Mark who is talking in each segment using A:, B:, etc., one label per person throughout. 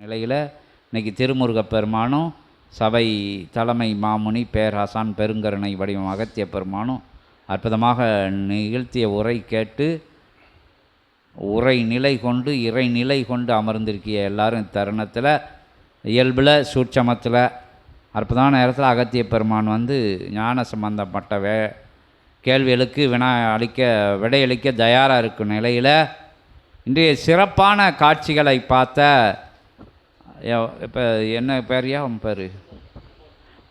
A: நிலையில் இன்றைக்கி திருமுருகப் பெருமானும் சபை தலைமை மாமுனி பேராசான் பெருங்கருணை வடிவம் அகத்திய பெருமானும் அற்புதமாக நிகழ்த்திய உரை கேட்டு உரை நிலை கொண்டு இறை நிலை கொண்டு அமர்ந்திருக்கிய எல்லாரும் தருணத்தில் இயல்பில் சூட்சமத்தில் அற்புதமான நேரத்தில் அகத்திய பெருமான் வந்து ஞான சம்பந்தப்பட்ட வே கேள்விகளுக்கு வினா அளிக்க விடையளிக்க தயாராக இருக்கும் நிலையில் இன்றைய சிறப்பான காட்சிகளை பார்த்த இப்போ என்ன பேரையா? அவன் பேர்?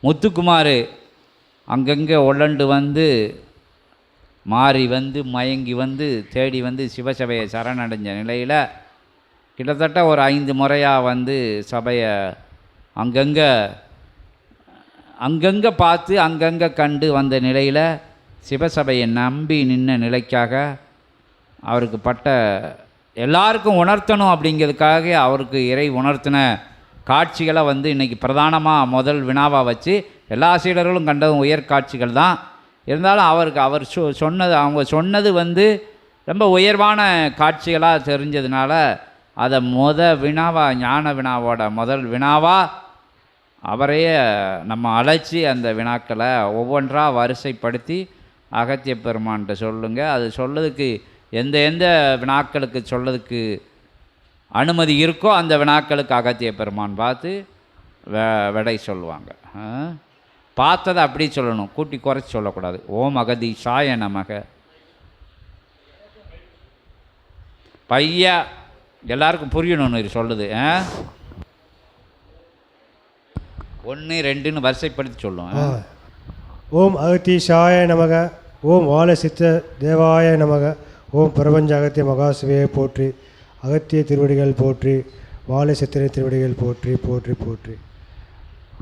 A: முத்துக்குமார். அங்கங்கே உழண்டு வந்து மாறி வந்து மயங்கி வந்து தேடி வந்து சிவசபையை சரணடைஞ்ச நிலையில் கிட்டத்தட்ட ஒரு ஐந்து முறையாக வந்து சபையை அங்கங்கே அங்கங்கே பார்த்து அங்கங்கே கண்டு வந்த நிலையில் சிவசபையை நம்பி நின்ன நிலைக்காக அவருக்கு பட்ட எல்லாருக்கும் உணர்த்தணும் அப்படிங்கிறதுக்காக அவருக்கு இறை உணர்த்தின காட்சிகளை வந்து இன்றைக்கி பிரதானமாக முதல் வினாவாக வச்சு எல்லா சீடர்களும் கண்டதும் உயர் காட்சிகள் தான். இருந்தாலும் அவருக்கு அவர் சொ சொன்னது அவங்க சொன்னது வந்து ரொம்ப உயர்வான காட்சிகளாக தெரிஞ்சதுனால அதை முத வினாவாக ஞான வினாவோட முதல் வினாவாக அவரையே நம்ம அழைச்சி அந்த வினாக்களை ஒவ்வொன்றாக வரிசைப்படுத்தி அகத்திய பெருமான்கிட்ட சொல்லுங்கள் அது சொல்லதுக்கு எந்த எந்த வினாக்களுக்கு சொல்லதுக்கு அனுமதி இருக்கோ அந்த வினாக்களுக்கு அகத்திய பெருமான் பார்த்து வெ விடை சொல்லுவாங்க. பார்த்ததை அப்படி சொல்லணும். கூட்டி குறைச்சி சொல்லக்கூடாது. ஓம் அகதி சாய நமக. பையா எல்லாருக்கும் புரியணும்னு இது சொல்லுது. ஆ? ஒன்று ரெண்டுன்னு வரிசைப்படுத்தி சொல்லுவோம்
B: ஓம் அகதி சாய நமக. ஓம் வாழ சித்த தேவாய நமக. ஓம் பிரபஞ்ச அகத்திய மகாசிவையை போற்றி அகத்திய திருவடிகள் போற்றி வாலசித்திரை திருவடிகள் போற்றி போற்றி போற்றி.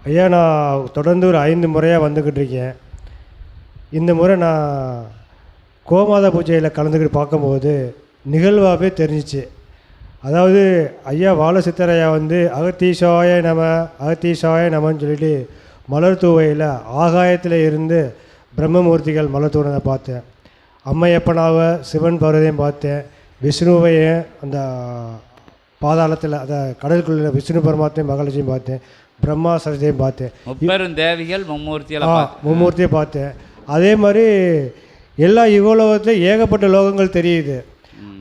B: ஐயா நான் தொடர்ந்து ஒரு ஐந்து முறையாக வந்துக்கிட்டு இருக்கேன். இந்த முறை நான் கோமாதா பூஜையில் கலந்துக்கிட்டு பார்க்கும்போது நிகழ்வாகவே தெரிஞ்சிச்சு. அதாவது ஐயா வாலசித்தரையா வந்து அகத்தீசாய நம அகத்தீசாய நமன்னு சொல்லிட்டு மலர் தூவையில் ஆகாயத்தில் இருந்து பிரம்மமூர்த்திகள் மலர் தூணதை பார்த்தேன். அம்மையப்பனாவ சிவன் பார்வதியும் பார்த்தேன் விஷ்ணுவையும் அந்த பாதாளத்தில் அந்த கடலுக்குள்ள விஷ்ணு பரமாத்தையும் மகாலட்சுமியும் பார்த்தேன் பிரம்மா சரஸ்வதியும் பார்த்தேன்
A: முப்பெரும் தேவிகள் மும்மூர்த்தியில்
B: மும்மூர்த்தியை பார்த்தேன் அதே மாதிரி எல்லா யுகலோகத்துலையும் ஏகப்பட்ட லோகங்கள் தெரியுது.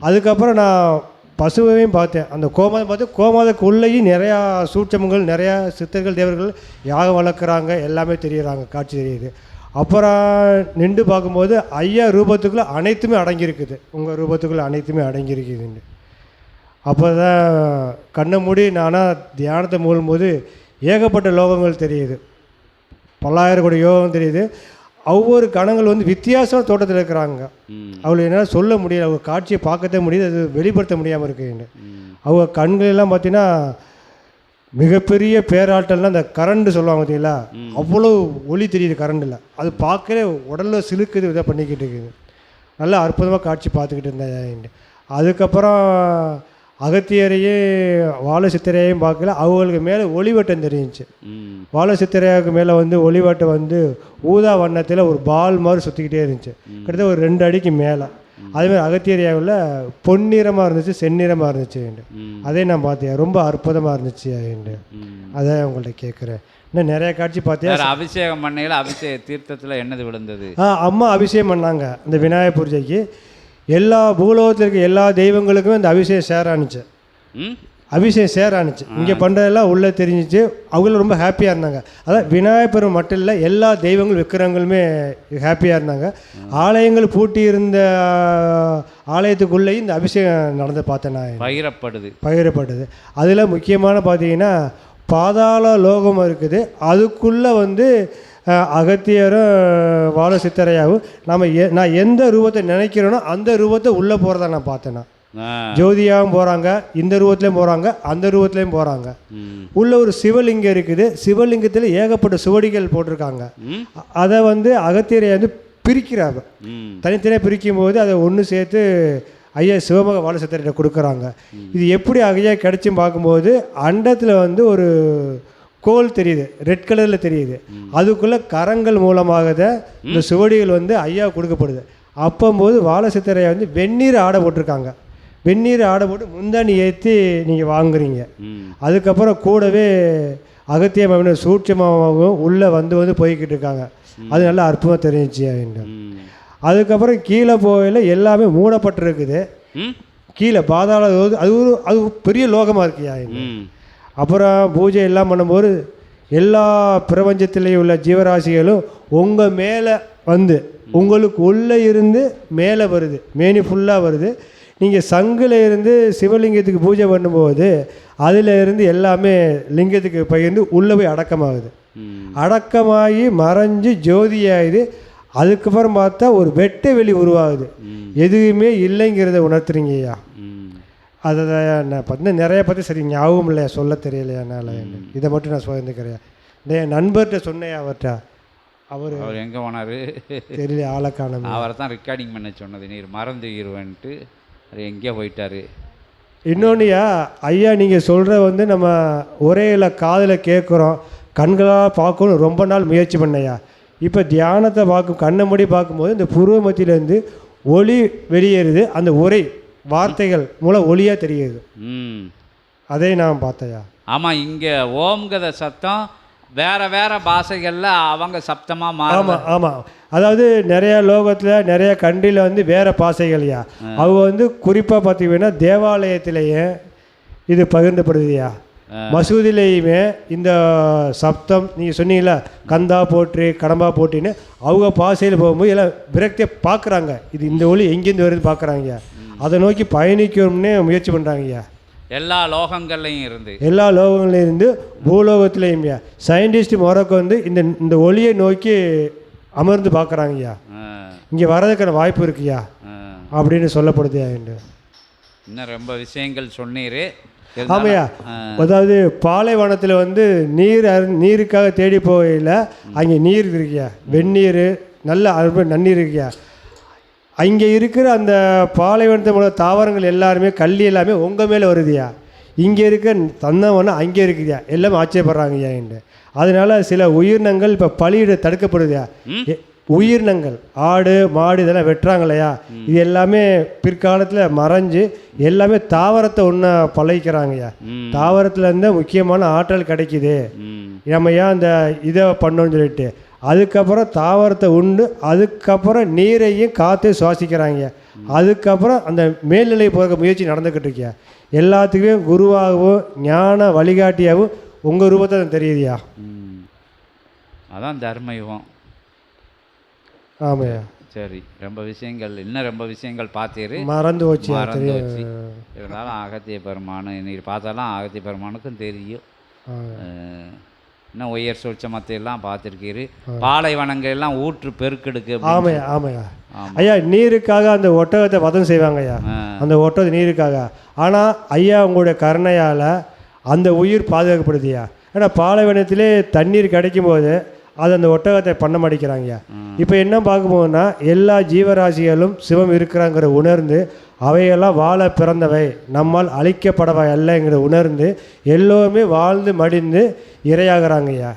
B: அதுக்கப்புறம் நான் பசுவையும் பார்த்தேன். அந்த கோமாதை பார்த்து கோமாதைக்குள்ளேயும் நிறையா சூட்சமங்கள் நிறையா சித்தர்கள் தேவர்கள் யாகம் வளர்க்குறாங்க எல்லாமே தெரியுறாங்க காட்சி தெரியுது. அப்புறம் நின்று பார்க்கும்போது ஐயா ரூபத்துக்குள்ளே அனைத்துமே அடங்கியிருக்குது. உங்கள் ரூபத்துக்குள்ளே அனைத்துமே அடங்கியிருக்குதுன்னு. அப்போ தான் கண்ணை மூடி நானாக தியானத்தை மூழும்போது ஏகப்பட்ட லோகங்கள் தெரியுது. பல்லாயிரம் கோடி யோகம் தெரியுது. ஒவ்வொரு கணங்கள் வந்து வித்தியாசமான தோட்டத்தில் இருக்கிறாங்க.
A: ம்.
B: அவளுக்கு என்னால் சொல்ல முடியல. அவங்க காட்சியை பார்க்கவே முடியுது. அது வெளிப்படுத்த முடியாமல் இருக்குன்னு அவங்க கண்கள் எல்லாம் பார்த்தீங்கன்னா மிகப்பெரிய பேராட்டல்னா அந்த கரண்ட் சொல்லுவாங்க பார்த்தீங்களா? அவ்வளோ ஒளி தெரியுது கரண்டில். அது பார்க்கவே உடலில் சிலுக்குது இதை பண்ணிக்கிட்டு இருக்குது. நல்லா அற்புதமாக காட்சி பார்த்துக்கிட்டு இருந்தேன் அதுக்கப்புறம் அகத்தியரையும் வாழ சித்திரையையும் பார்க்கல அவங்களுக்கு மேலே ஒளிவட்டம் தெரிஞ்சுச்சு. வாழ சித்திரையாவுக்கு மேலே வந்து ஒளிவட்டம் வந்து ஊதா வண்ணத்தில் ஒரு பால் மாதிரி சுற்றிக்கிட்டே இருந்துச்சு. கிட்டத்தட்ட ஒரு ரெண்டு அடிக்கு மேலே. அதேமாதிரி அகத்தியரியாவில் பொன்னிறமாக இருந்துச்சு செந்நிறமாக இருந்துச்சு அதே நான் பார்த்தேன் ரொம்ப அற்புதமாக இருந்துச்சு அப்படின்ட்டு
A: ம்.
B: அதை உங்கள்கிட்ட கேட்குறேன். இன்னும் நிறைய காட்சி பார்த்தேன்
A: அபிஷேகம் பண்ணையில் அபிஷேக தீர்த்தத்தில் என்னது விழுந்தது?
B: ஆ அம்மா அபிஷேகம் பண்ணாங்க இந்த விநாயகர் பூஜைக்கு. எல்லா பூலோகத்தில் இருக்க எல்லா தெய்வங்களுக்குமே இந்த அபிஷேகம் சேர் ஆணுச்சு
A: ம்?
B: அபிஷேகம் சேர் ஆணுச்சு இங்கே பண்ணுறதெல்லாம் உள்ளே தெரிஞ்சிச்சு. அவங்களும் ரொம்ப ஹாப்பியாக இருந்தாங்க. அதான் விநாயகர் மட்டும் இல்லை எல்லா தெய்வங்கள் விக்கிரங்களுமே ஹாப்பியாக இருந்தாங்க. ஆலயங்கள் பூட்டி இருந்த ஆலயத்துக்குள்ளேயும் இந்த அபிஷேகம் நடந்து பார்த்தேன் நான்.
A: பகிரப்படுது.
B: பகிரப்பட்டது அதில் முக்கியமான பார்த்தீங்கன்னா பாதாள லோகம் இருக்குது. அதுக்குள்ளே வந்து அகத்தியரும் வாழ சித்தரையாவும் நம்ம எ நான் எந்த ரூபத்தை நினைக்கிறேனோ அந்த ரூபத்தை உள்ளே போகிறத நான் பார்த்தேன் நான். ஜோதியாகவும் போகிறாங்க இந்த ரூபத்துலேயும் போகிறாங்க அந்த ரூபத்துலேயும் போகிறாங்க உள்ள ஒரு சிவலிங்கம் இருக்குது. சிவலிங்கத்தில் ஏகப்பட்ட சுவடிகள் போட்டிருக்காங்க. அதை வந்து அகத்தியரை வந்து பிரிக்கிறாங்க. தனித்தனியாக பிரிக்கும் போது அதை ஒன்று சேர்த்து ஐயா சிவமக வாலசத்திரிட்ட கொடுக்குறாங்க. இது எப்படி ஐயா கிடைச்சும் பார்க்கும்போது அண்டத்தில் வந்து ஒரு கோல் தெரியுது. ரெட் கலரில் தெரியுது. அதுக்குள்ளே கரங்கள் மூலமாக தான் இந்த சுவடிகள் வந்து ஐயா கொடுக்கப்படுது. அப்போம்போது வாலசித்தரையா வந்து வெந்நீர் ஆடை போட்டிருக்காங்க. வெந்நீர் ஆடை போட்டு முந்தாணி ஏற்றி நீங்கள் வாங்குறீங்க. அதுக்கப்புறம் கூடவே அகத்திய மகன சூட்சமாகவும் உள்ளே வந்து வந்து போய்கிட்டு இருக்காங்க. அது நல்லா அற்புதமாக தெரிஞ்சிச்சு அப்படின்னு அதுக்கப்புறம் கீழே போகையில் எல்லாமே மூடப்பட்டிருக்குது. கீழே பாதாள அது ஒரு அது பெரிய லோகமாக இருக்கியா அப்புறம் பூஜை எல்லாம் பண்ணும்போது எல்லா பிரபஞ்சத்திலேயும் உள்ள ஜீவராசிகளும் உங்கள் மேலே வந்து உங்களுக்கு உள்ளே இருந்து மேலே வருது. மேனி ஃபுல்லாக வருது. நீங்கள் சங்கில் இருந்து சிவலிங்கத்துக்கு பூஜை பண்ணும்போது அதில் இருந்து எல்லாமே லிங்கத்துக்கு பகிர்ந்து உள்ளே போய் அடக்கமாகுது. அடக்கமாகி மறைஞ்சு ஜோதியாகுது அதுக்கப்புறம் பார்த்தா ஒரு வெட்ட வெளி உருவாகுது. எதுவுமே இல்லைங்கிறத உணர்த்துறீங்க ஐயா. அதை தான் நான் பார்த்தா நிறைய பற்றி சரி ஞாபகம் இல்லையா? சொல்ல தெரியலையா என்னால்? இதை மட்டும் நான் இந்த என் நண்பர்கிட்ட சொன்னேன் அவர்கிட்ட அவர்
A: அவர் எங்கே போனார்?
B: தெரியல ஆளை காணோம்.
A: அவரை தான் ரெக்கார்டிங் பண்ண சொன்னது. நீர் மறந்து இருவேன்ட்டு அவர் எங்கேயோ போயிட்டாரு.
B: இன்னொன்றுயா ஐயா நீங்கள் சொல்கிற வந்து நம்ம ஒரே இல்லை காதில் கேட்குறோம் கண்களால் பார்க்கணும் ரொம்ப நாள் முயற்சி பண்ணையா இப்போ தியானத்தை பார்க்கும் கண்ணை மூடி பார்க்கும்போது இந்த புருவ மத்தியிலேருந்து ஒளி வெளியேறுது அந்த உரை வார்த்தைகள் மூலம் ஒளியாக தெரியுது. அதை நான் பார்த்தையா
A: ஆமாம் இங்கே ஓம்கத சத்தம் வேற வேற பாஷைகளில் அவங்க சப்தமாக மாறும்
B: ஆமாம் ஆமாம் அதாவது நிறைய லோகத்தில் நிறைய கண்ட்ரியில் வந்து வேறு பாசைகள்யா அவங்க வந்து குறிப்பாக பார்த்தீங்கன்னா தேவாலயத்திலேயே இது பகிர்ந்தப்படுதுயா மசூதிலேயுமே இந்த சப்தம் நீங்கள் சொன்னீங்களா கந்தா போற்றி கடம்பா போட்டின்னு அவங்க பாசையில் போகும்போது எல்லாம் விரக்தியை பார்க்குறாங்க இது இந்த ஒளி எங்கேருந்து வருது பார்க்குறாங்கய்யா அதை நோக்கி பயணிக்கணும்னே முயற்சி பண்ணுறாங்கய்யா
A: எல்லா லோகங்கள்லையும் இருந்து.
B: எல்லா லோகங்கள்லையும் இருந்து பூலோகத்துலேயும்யா. சயின்டிஸ்ட் முறக்கு வந்து இந்த இந்த ஒளியை நோக்கி அமர்ந்து பார்க்குறாங்கய்யா.
A: ஆ,
B: இங்கே வர்றதுக்கான வாய்ப்பு இருக்குயா. அப்படின்னு சொல்லப்படுதுயா என்று.
A: இன்னும் ரொம்ப விஷயங்கள் சொன்னீர்.
B: ஆமையா? அதாவது பாலைவனத்தில் வந்து நீர் நீருக்காக தேடி போகையில் அங்கே நீர் இருக்கியா வெந்நீர் நல்ல அருமை நன்னீர் இருக்கியா அங்கே இருக்கிற அந்த பாலைவனத்தில் உள்ள தாவரங்கள் எல்லாருமே கள்ளி எல்லாமே உங்கள் மேலே வருதுயா? இங்கே இருக்க தந்தவனம் அங்கே இருக்குதுயா? எல்லாமே ஆச்சரியப்படுறாங்கய்யா என்று அதனால சில உயிரினங்கள் இப்போ பலியிட தடுக்கப்படுதுயா? உயிரினங்கள் ஆடு மாடு இதெல்லாம் வெட்டுறாங்க இல்லையா இது எல்லாமே பிற்காலத்தில் மறைஞ்சு எல்லாமே தாவரத்தை ஒன்றா பழகிக்கிறாங்கய்யா.
A: ம்.
B: தாவரத்துல இருந்து முக்கியமான ஆற்றல் கிடைக்குது. நம்ம ஏன் அந்த இதை பண்ணோம்னு சொல்லிட்டு அதுக்கப்புறம் தாவரத்தை உண்டு அதுக்கப்புறம் நீரையும் காற்றையும் சுவாசிக்கிறாங்க. அதுக்கப்புறம் அந்த மேல்நிலை போகிற முயற்சி நடந்துக்கிட்டு இருக்கியா எல்லாத்துக்குமே குருவாகவும் ஞான வழிகாட்டியாகவும் உங்கள் ரூபத்தை தான் தெரியுதுயா.
A: அதான் தர்ம யுகம்.
B: ஆமாய்யா.
A: சரி ரொம்ப விஷயங்கள் இன்னும் ரொம்ப விஷயங்கள் பார்த்தீரு
B: மறந்து போச்சியா
A: மறந்து வச்சு இருந்தாலும் அகத்திய பெருமானு நீர் பார்த்தாலும் அகத்திய பெருமானுக்கும் தெரியும். இன்னும் உயர் சூட்சமத்தை எல்லாம் பார்த்துருக்கீரு. பாலைவனங்கள் எல்லாம் ஊற்று பெருக்கெடுக்கு அப்படின்னு
B: ஆமாய்யா ஆமாய்யா
A: ஆமா.
B: ஐயா நீருக்காக அந்த ஒட்டகத்தை வதம் செய்வாங்கய்யா
A: ஆ.
B: அந்த ஒட்டகத்தை நீருக்காக. ஆனால் ஐயா உங்களுடைய கருணையால் அந்த உயிர் பாதுகாக்கப்படுதுயா ஏன்னா பாலைவனத்திலே தண்ணீர் கிடைக்கும் போது அது அந்த ஒட்டகத்தை பண்ண மாட்டேங்கிறாங்கய்யா இப்போ என்ன பார்க்கும்போதுன்னா எல்லா ஜீவராசிகளும் சிவம் இருக்கிறாங்கிற உணர்ந்து அவையெல்லாம் வாழ பிறந்தவை நம்மால் அழிக்கப்படவை அல்லங்கிற உணர்ந்து எல்லோருமே வாழ்ந்து மடிந்து இரையாகிறாங்கய்யா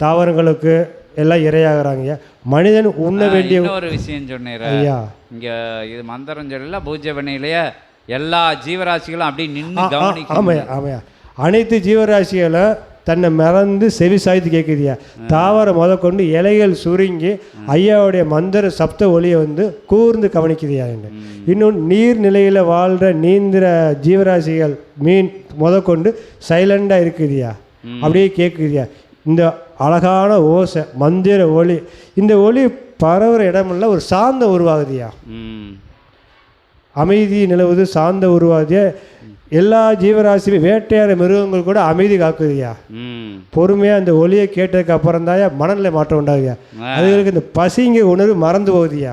B: தாவரங்களுக்கு எல்லாம் இரையாகிறாங்கய்யா மனிதன் உண்ண வேண்டிய
A: இன்னொரு விஷயம் சொன்னீர
B: ஐயா.
A: இங்க இது மந்திரம் சொல்லல பூஜை பண்ணியிலேயே எல்லா ஜீவராசிகளும் அப்படியே நின்று
B: ஆ,
A: கவனிக்கணும்.
B: ஆமாய்யா ஆமாய்யா. அனைத்து ஜீவராசிகளும் தன்னை மறந்து செவி சாய்த்து கேட்குதியா தாவரம் முதற்கொண்டு இலைகள் சுருங்கி ஐயாவுடைய மந்திர சப்த ஒளியை வந்து கூர்ந்து கவனிக்குதியா என்று. இன்னும் நீர் நிலையில் வாழ்கிற நீந்திர ஜீவராசிகள் மீன் முதற்கொண்டு சைலண்டாக இருக்குதியா அப்படியே கேட்குதியா இந்த அழகான ஓசை மந்திர ஒளி இந்த ஒளி பரவுற இடமெல்லாம் ஒரு சாந்தம் உருவாகுதியா? அமைதி நிலவுது சாந்த உருவாதிய எல்லா ஜீவராசியுமே வேட்டையாட மிருகங்கள் கூட அமைதி காக்குதுயா பொறுமையாக அந்த ஒளியை கேட்டதுக்கு அப்புறம் தான் மனநிலை மாற்றம் உண்டாகுயா. அதுகளுக்கு இந்த பசிங்க உணர்வு மறந்து போகுதுயா.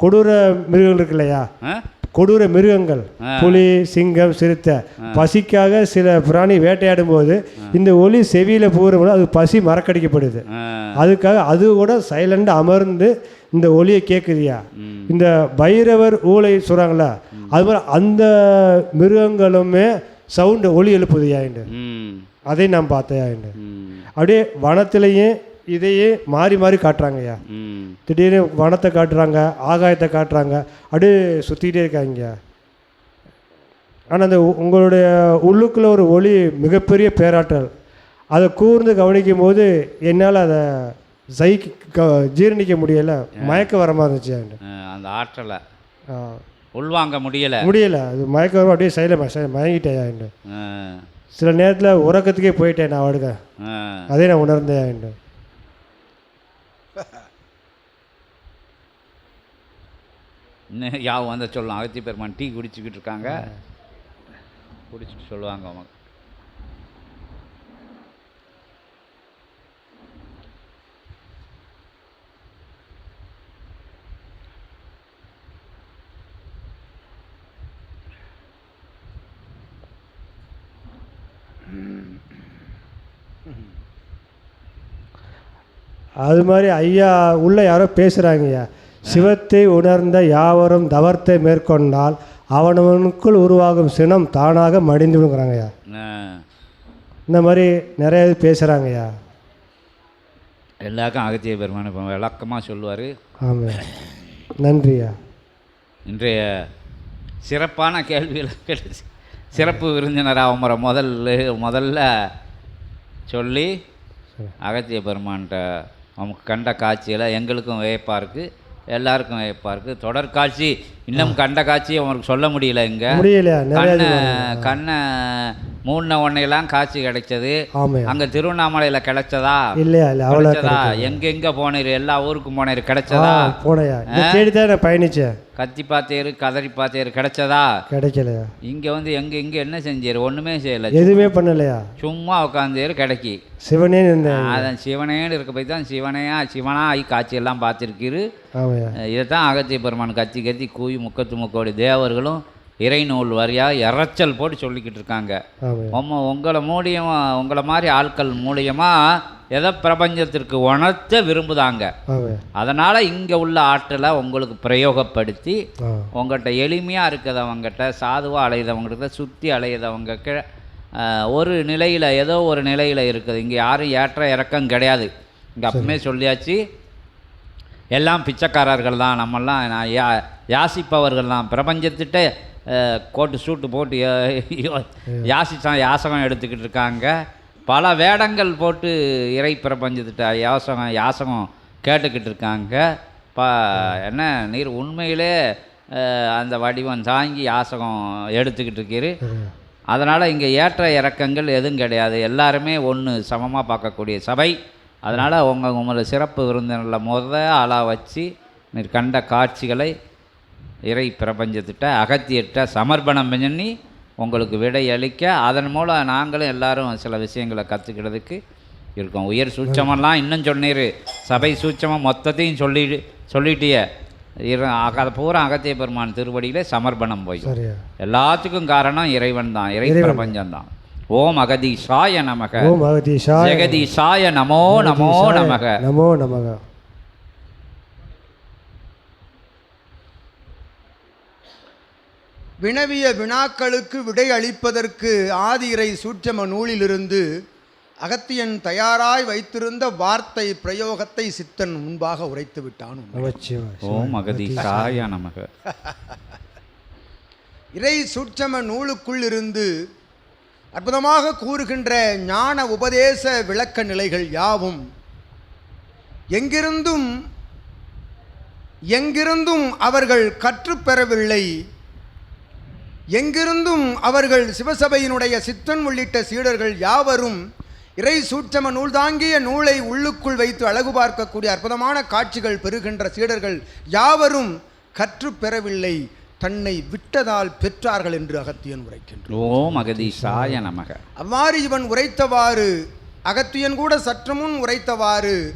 B: கொடூர மிருகங்கள் இருக்கு இல்லையா? கொடூர மிருகங்கள் புலி சிங்கம் சிறுத்தை. பசிக்காக சில பிராணி வேட்டையாடும் போது இந்த ஒளி செவியில் போகிறவங்க அது பசி மறக்கடிக்கப்படுது. அதுக்காக அது கூட சைலண்டாக அமர்ந்து இந்த ஒளியை கேட்குதியா. இந்த பைரவர் ஊளை சொல்கிறாங்களா அது மாதிரி அந்த மிருகங்களுமே சவுண்டு ஒளி எழுப்புதுயா என்று?
A: ம்.
B: அதை நான்
A: ம்.
B: அப்படியே வனத்திலேயே இதையே மாறி மாறி காட்டுறாங்கய்யா. திடீர்னு வனத்தை காட்டுறாங்க ஆகாயத்தை காட்டுறாங்க அப்படியே சுற்றிக்கிட்டே இருக்காங்க ஆனால் அந்த உங்களுடைய உள்ளுக்குள்ள ஒரு ஒளி மிகப்பெரிய பேராற்றல். அதை கூர்ந்து கவனிக்கும் போது என்னால் அதை சகிக்க க- ஜீரணிக்க முடியலை. மயக்க வர மாதிரி இருந்துச்சு
A: அந்த ஆற்றலை. உள்வாங்க முடியலை.
B: முடியல. அது மயக்க வர அப்படியே சைடில் மயங்கிட்டேன் சில நேரத்தில் உறக்கத்துக்கே போயிட்டேன் நான் அவடுக்க
A: அஹ்
B: அதே நான் உணர்ந்தேன்
A: யாவும் வந்த சொல்லலாம் அகத்தி பெருமான் டீ குடிச்சுக்கிட்டு இருக்காங்க. குடிச்சிட்டு சொல்லுவாங்க அவங்க
B: அது மாதிரி ஐயா உள்ள யாரோ பேசுகிறாங்கய்யா சிவத்தை உணர்ந்த யாவரும் தவத்தை மேற்கொண்டால் அவனவனுக்குள் உருவாகும் சினம் தானாக மடிந்துடுங்கிறாங்கய்யா
A: அஹ்
B: இந்த மாதிரி நிறைய பேசுகிறாங்கய்யா
A: எல்லாருக்கும் அகத்திய பெருமான் விளக்கமாக சொல்லுவார்.
B: ஆமாம் நன்றியா
A: இன்றைய சிறப்பான கேள்வியில் கேட்டு சிறப்பு விருந்தினராக முதல்ல முதல்ல சொல்லி அகத்திய பெருமான்கிட்ட நமக்கு கண்ட காட்சியில் எங்களுக்கும் வியப்பாக இருக்குது எல்லாருக்கும் வியப்பாக இருக்குது தொடர் காட்சி இன்னும் கண்ட காட்சி அவருக்கு சொல்ல முடியல இங்கே. கண்ணை கண்ணை மூணு ஒன்னையெல்லாம் காட்சி கிடைச்சது. அங்கே திருவண்ணாமலையில் கிடைச்சதா?
B: இல்லையா இல்லை அவ்வளோ
A: கிடைச்சதா? எங்கெங்க போனீர்? எல்லா ஊருக்கும் போனீர்? கிடைச்சதா?
B: போனையா. தேடி தான் பயணித்தேன்
A: கத்தி பாத்தேரு கதறி பாத்தேரு கிடைச்சதா?
B: கிடைக்கலையா.
A: இங்க வந்து எங்க இங்க என்ன செஞ்சாரு? ஒண்ணுமே செய்யல.
B: எதுவுமே பண்ணலையா?
A: சும்மா உட்காந்தேரு கிடைக்கி.
B: சிவனே
A: அதான் சிவனேன்னு இருக்க போய் தான் சிவனையா சிவனா ஆகி காட்சியெல்லாம் பார்த்துருக்கிரு இதைத்தான் அகத்திய பெருமான் கத்தி கத்தி கூவி முக்கத்து முக்கோடி தேவர்களும் இறை நூல் வரியா இறைச்சல் போட்டு சொல்லிக்கிட்டு இருக்காங்க. உம்ம உங்களை மூலியமா உங்களை மாதிரி ஆட்கள் மூலியமா எதை பிரபஞ்சத்திற்கு உணர்த்த விரும்புதாங்க. அதனால் இங்கே உள்ள ஆற்றலை உங்களுக்கு பிரயோகப்படுத்தி உங்கள்கிட்ட எளிமையாக இருக்கிறவங்ககிட்ட சாதுவாக அலையுதவங்ககிட்ட சுற்றி அலையுதவங்க ஒரு நிலையில் ஏதோ ஒரு நிலையில் இருக்குது. இங்கே யாரும் ஏற்ற இறக்கம் கிடையாது. இங்கே அப்பவுமே சொல்லியாச்சு. எல்லாம் பிச்சைக்காரர்கள் தான். நம்மெல்லாம் நான் யா யாசிப்பவர்கள் தான். பிரபஞ்சத்திட்ட கோட்டு சூட்டு போட்டு யாசித்தான் யாசகம் எடுத்துக்கிட்டு இருக்காங்க. பல வேடங்கள் போட்டு இறை பிரபஞ்சத்திட்ட யாசகம் யாசகம் கேட்டுக்கிட்டு இருக்காங்க. ப என்ன நீர் உண்மையிலே அந்த வடிவம் தாங்கி யாசகம் எடுத்துக்கிட்டு இருக்கீரு.
B: சரியா
A: அதனால் இங்கே ஏற்ற இறக்கங்கள் எதுவும் கிடையாது. எல்லாருமே ஒன்று சமமாக பார்க்கக்கூடிய சபை. அதனால் உங்கள் உங்களை சிறப்பு விருந்தினரில் முத ஆளாக வச்சு நீர் கண்ட காட்சிகளை இறை பிரபஞ்சத்திட்ட அகத்தியிட்ட சமர்ப்பணம் பண்ணி உங்களுக்கு விடை அளிக்க அதன் மூலம் நாங்களும் எல்லாரும் சில விஷயங்களை கற்றுக்கிறதுக்கு இருக்கோம். உயர் சூட்சமெல்லாம் இன்னும் சொன்னீர். சபை சூட்சமாக மொத்தத்தையும் சொல்லி சொல்லிட்டிய. அதை பூரா அகத்திய பெருமான் திருவடியிலே சமர்ப்பணம் போய். எல்லாத்துக்கும் காரணம் இறைவன் தான் இறை பிரபஞ்சம் தான். ஓம் அகதீஷாய நமக.
B: ஓம் அகதீஷாய
A: ஜெகதீஷாய நமோ நமோ நமக.
B: நமோ நமக.
C: வினவிய வினாக்களுக்கு விடை அளிப்பதற்கு ஆதிரை சூட்சம நூலிலிருந்து அகத்தியன் தயாராய் வைத்திருந்த வார்த்தை பிரயோகத்தை சித்தன் முன்பாக உரைத்து விட்டான்.
A: ஓம் நமக.
C: இறை சூட்சம நூலுக்குள் இருந்து அற்புதமாக கூறுகின்ற ஞான உபதேச விளக்க நிலைகள் யாவும்? எங்கிருந்தும் எங்கிருந்தும் அவர்கள் கற்றுப்பெறவில்லை எங்கிருந்தும் அவர்கள் சிவசபையினுடைய சித்தன் உள்ளிட்ட சீடர்கள் யாவரும் இறை சூட்சம நூல் தாங்கிய நூலை உள்ளுக்குள் வைத்து அழகு பார்க்கக்கூடிய அற்புதமான காட்சிகள் பெறுகின்ற சீடர்கள் யாவரும் கற்றுப்பெறவில்லை. தன்னை விட்டதால் பெற்றார்கள் என்று அகத்தியன் உரைக்கின்றார்
A: ஓம் அகதீஷாய நமக.
C: அவ்வாறு இவன் உரைத்தவாறு அகத்தியன் கூட சற்று முன் உரைத்தவாறு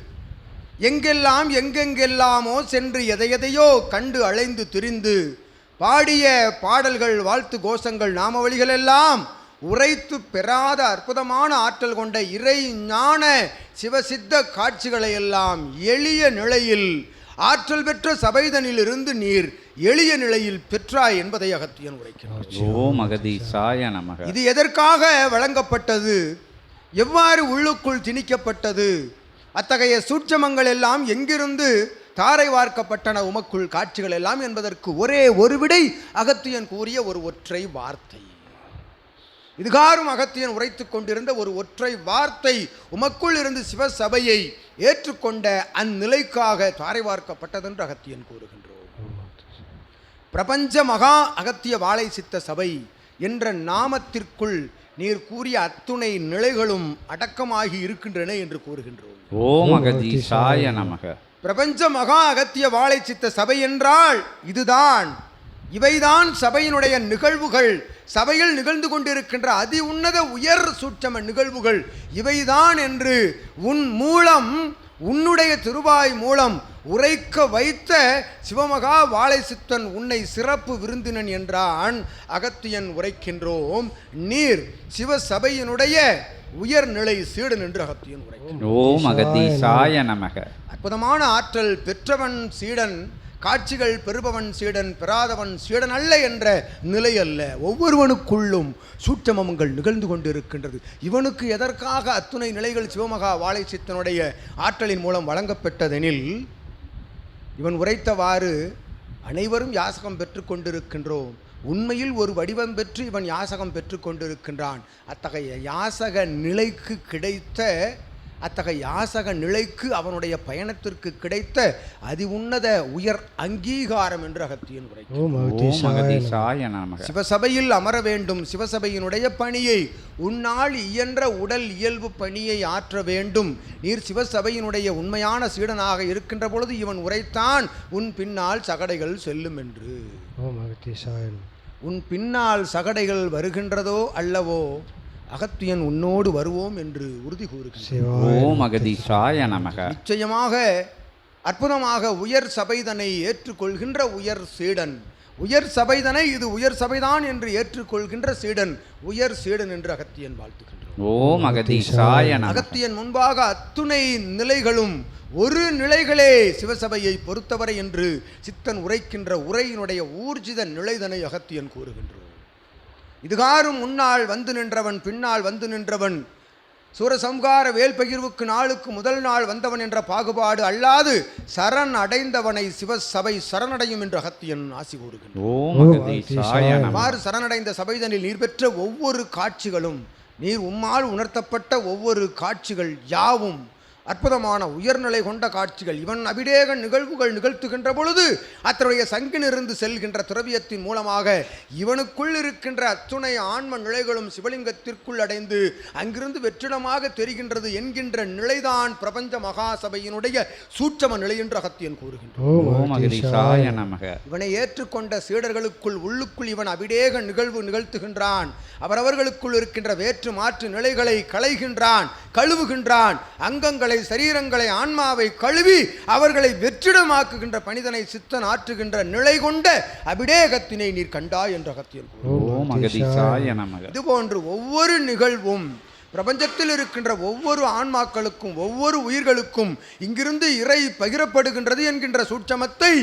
C: எங்கெல்லாம் எங்கெங்கெல்லாமோ சென்று எதையெதையோ கண்டு அலைந்து திரிந்து பாடிய பாடல்கள் வாழ்த்து கோஷங்கள் நாமவழிகள் எல்லாம் உரைத்து பெறாத அற்புதமான ஆற்றல் கொண்ட இறை ஞான சிவசித்த காட்சிகளை எல்லாம் எளிய நிலையில் ஆற்றல் பெற்ற சபைதனிலிருந்து நீர் எளிய நிலையில் பெற்றாய் என்பதை அகத்தியன் உரைக்கிறார்.
A: நமக.
C: இது எதற்காக வழங்கப்பட்டது? எவ்வாறு உள்ளுக்குள் திணிக்கப்பட்டது? அத்தகைய சூட்சமங்கள் எல்லாம் எங்கிருந்து தாரை வார்க்கப்பட்டன உமக்குள் காட்சிகள் எல்லாம் என்பதற்கு ஒரே ஒரு விடை அகத்தியன் கூறிய ஒரு ஒற்றை வார்த்தை. இதுகாரும் அகத்தியன் உரைத்து கொண்டிருந்த ஒரு ஒற்றை வார்த்தை உமக்குள் இருந்து சிவசபையை ஏற்றுக்கொண்ட அந்நிலைக்காக தாரை வார்க்கப்பட்டதென்று அகத்தியன் கூறுகின்றோம். பிரபஞ்ச மகா அகத்திய வாழை சித்த சபை என்ற நாமத்திற்குள் நீர் கூறிய அத்துணை நிலைகளும் அடக்கமாகி இருக்கின்றன என்று கூறுகின்றோம்.
A: ஓம் அகதீசாய நமக.
C: பிரபஞ்ச மகா அகத்திய வாழை சித்த சபை என்றால் இதுதான். இவைதான் சபையினுடைய நிகழ்வுகள். சபையில் நிகழ்ந்து கொண்டிருக்கின்ற அதி உன்னத உயர் சூட்சம நிகழ்வுகள். இவைதான் என்று உன் மூலம் உன்னுடைய திருவாய் மூலம் உரைக்க வைத்த சிவமகா வாழை சித்தன் உன்னை சிறப்பு விருந்தினன் என்றான். அகத்தியன் உரைக்கின்றோம். நீர் சிவசபையினுடைய உயர்நிலை சீடன் என்று அகத்தியன் உரை
A: ஓம் அகதீஷாய நமக.
C: அற்புதமான ஆற்றல் பெற்றவன் சீடன் காட்சிகள் பெறுபவன் சீடன் பெறாதவன் சீடன் அல்ல என்ற நிலை அல்ல. ஒவ்வொருவனுக்குள்ளும் சூட்சமங்கள் நிகழ்ந்து கொண்டிருக்கின்றது. இவனுக்கு எதற்காக அத்துணை நிலைகள் சிவமகா வாழை சித்தனுடைய ஆற்றலின் மூலம் வழங்கப்பட்டதெனில் இவன் உரைத்தவாறு அனைவரும் யாசகம் பெற்றுக்கொண்டிருக்கின்றோம் உண்மையில் ஒரு வடிவம் பெற்று இவன் யாசகம் பெற்றுக்கொண்டிருக்கின்றான் அத்தகைய யாசக நிலைக்கு கிடைத்த அத்தகைய யாசக நிலைக்கு அவனுடைய பயணத்திற்கு கிடைத்த அதி உன்னத உயர் அங்கீகாரம் என்று அகத்தியன் உரை
B: ஓம்
A: ஓம்
B: அகத்தீசாய நமக.
A: அகதீஷாய நமக.
C: சிவசபையில் அமர வேண்டும். சிவசபையினுடைய பணியை உன்னால் இயன்ற உடல் இயல்பு பணியை ஆற்ற வேண்டும். நீர் சிவசபையினுடைய உண்மையான சீடனாக இருக்கின்ற பொழுது இவன் உரைத்தான் உன் பின்னால் சகடைகள் செல்லும் என்று. உன் பின்னால் சகடைகள் வருகின்றதோ அல்லவோ அகத்தியன் உன்னோடு வருவோம் என்று உறுதி
A: நமக.
C: நிச்சயமாக அற்புதமாக உயர் சபைதனை ஏற்றுக்கொள்கின்ற உயர் சீடன். உயர் சபைதனை இது உயர் சபைதான் என்று ஏற்றுக்கொள்கின்ற சீடன். உயர் சீடன் என்று அகத்தியன் வாழ்த்துகின்றோம்
A: ஓம் அகதீஷாய நமக.
C: அகத்தியன் முன்பாக அத்துணை நிலைகளும் ஒரு நிலைகளே சிவசபையை பொறுத்தவரை என்று சித்தன் உரைக்கின்ற உரையினுடைய ஊர்ஜித நிலைதனை அகத்தியன் கூறுகின்றோம் இதுகாரும் முன்னால் வந்து நின்றவன் பின்னால் வந்து நின்றவன். சூரசம்கார வேல் பகிர்வுக்கு நாளுக்கு முதல் நாள் வந்தவன் என்ற பாகுபாடு அல்லாது சரண் அடைந்தவனை சிவசபை சரணடையும் என்று அகத்தியன் ஆசி கூறுகின்றான். அவ்வாறு சரணடைந்த சபைதனில் நீர் பெற்ற ஒவ்வொரு காட்சிகளும் நீர் உம்மால் உணர்த்தப்பட்ட ஒவ்வொரு காட்சிகள் யாவும் அற்புதமான உயர்நிலை கொண்ட காட்சிகள். இவன் அபிடேக நிகழ்வுகள் நிகழ்த்துகின்ற பொழுது அத்தனுடைய சங்கினிருந்து செல்கின்ற திரவியத்தின் மூலமாக இவனுக்குள் இருக்கின்ற அத்துணை ஆன்ம நிலைகளும் சிவலிங்கத்திற்குள் அடைந்து அங்கிருந்து வெற்றிடமாக தெரிகின்றது என்கின்ற நிலைதான் பிரபஞ்ச மகாசபையினுடைய சூட்சம நிலை என்று அகத்தியன் கூறுகின்றான். இவனை ஏற்றுக்கொண்ட சீடர்களுக்குள் உள்ளுக்குள் இவன் அபிடேக நிகழ்வு நிகழ்த்துகின்றான். அவரவர்களுக்குள் இருக்கின்ற வேற்று மாற்று நிலைகளை களைகின்றான் கழுவுகின்றான் அங்கங்களை சரீரங்களை ஆன்மாவை கழுவி அவர்களை வெற்றிடமாக்குகின்ற பணிதனை சித்தன் ஆற்றுகின்ற நிலை கொண்ட அபிடேகத்தினை நீர் கண்டாய் என்ற
A: அகதீஷாய நமக.
C: இதுபோன்று ஒவ்வொரு நிகழ்வும் பிரபஞ்சத்தில் இருக்கின்ற ஒவ்வொரு ஆன்மாக்களுக்கும் ஒவ்வொரு உயிர்களுக்கும் இங்கிருந்து இறை பகிரப்படுகின்றது என்கின்ற சூட்சமத்தை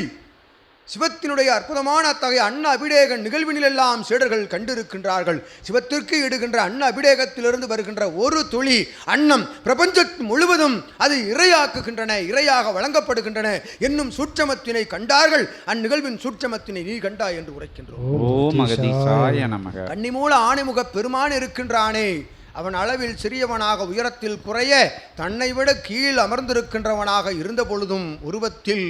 C: சிவத்தினுடைய அற்புதமான அத்தகைய அன்ன அபிடேக நிகழ்வினிலெல்லாம் சீடர்கள் கண்டிருக்கின்றார்கள். சிவத்திற்கு இடுகின்ற அன்ன அபிடேகத்திலிருந்து வருகின்ற ஒரு துளி அன்னம் பிரபஞ்சத் முழுவதும் அது இரையாக்குகின்றன இரையாக வழங்கப்படுகின்றன என்னும் சூட்சமத்தினை கண்டார்கள். அந்நிகழ்வின் சூட்சமத்தினை நீ கண்டாய் என்று உரைக்கின்றோம். கன்னிமூல ஆணைமுக பெருமான் இருக்கின்றானே. அவன் அளவில் சிறியவனாக உயரத்தில் குறைய தன்னை விட கீழ் அமர்ந்திருக்கின்றவனாக இருந்த பொழுதும் உருவத்தில்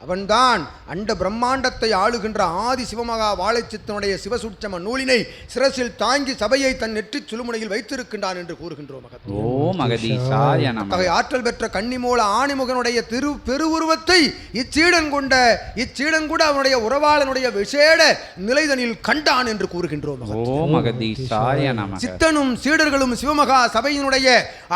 C: அவன்தான் அண்ட பிரம்மாண்டத்தை ஆளுகின்ற ஆதி சிவமகா வாழைச்சித்தனுடைய சிவசூட்சம நூலினை சிரசில் தாங்கி சபையை தன் நெற்றிச் சுழுமுனையில் வைத்திருக்கின்றான் என்று கூறுகின்றோம் அத்தகைய ஆற்றல் பெற்ற கன்னிமூல ஆணிமுகனுடைய திரு பெருவுருவத்தை இச்சீடன் கொண்ட இச்சீடன் கூட அவனுடைய உறவாளனுடைய விசேட நிலைதனில் கண்டான் என்று கூறுகின்றோம் சித்தனும் சீடர்களும் சிவமகா சபையினுடைய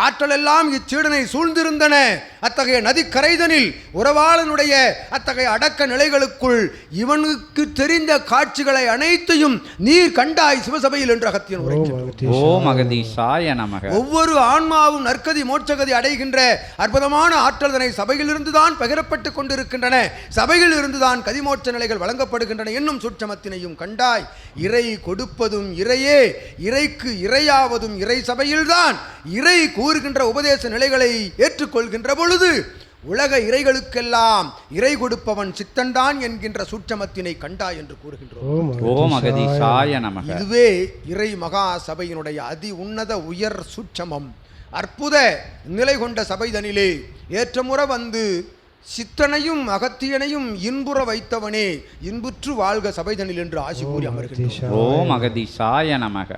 C: ஆற்றலெல்லாம் இச்சீடனை சூழ்ந்திருந்தன. அத்தகைய நதிக்கரைதனில் உறவாளனுடைய அத்தகைய அடக்க நிலைகளுக்குள் இவனுக்கு தெரிந்த காட்சிகளை அனைத்தையும் நீர் கண்டாய் சிவசபையில் என்று அகத்தியன்
B: ஓம்
A: நமக.
C: ஒவ்வொரு ஆன்மாவும் நற்கதி மோட்சகதி அடைகின்ற அற்புதமான ஆற்றல்தனை சபையிலிருந்து தான் பகிரப்பட்டு கொண்டிருக்கின்றன. சபையில் இருந்துதான் கதிமோட்ச நிலைகள் வழங்கப்படுகின்றன என்னும் சுற்றமத்தினையும் கண்டாய் இறை கொடுப்பதும் இறையே. இறைக்கு இறையாவதும் இறை சபையில்தான். இறை கூறுகின்ற உபதேச நிலைகளை ஏற்றுக்கொள்கின்ற பொழுது உலக இறைகளுக்கெல்லாம் இறை கொடுப்பவன் சித்தன்தான் என்கின்ற சூட்சமத்தினை கண்டா என்று கூறுகின்றோம். இதுவே இறை மகா சபையினுடைய அதி உன்னத உயர் சூட்சமம். அற்புத நிலை கொண்ட சபைதனிலே ஏற்றமுற வந்து சித்தனையும் அகத்தியனையும் இன்புற வைத்தவனே இன்புற்று வாழ்க சபைதனில் என்று ஆசி கூறி
B: அகத்தீஷாய
A: ஓம் அகதீஷாய நமக.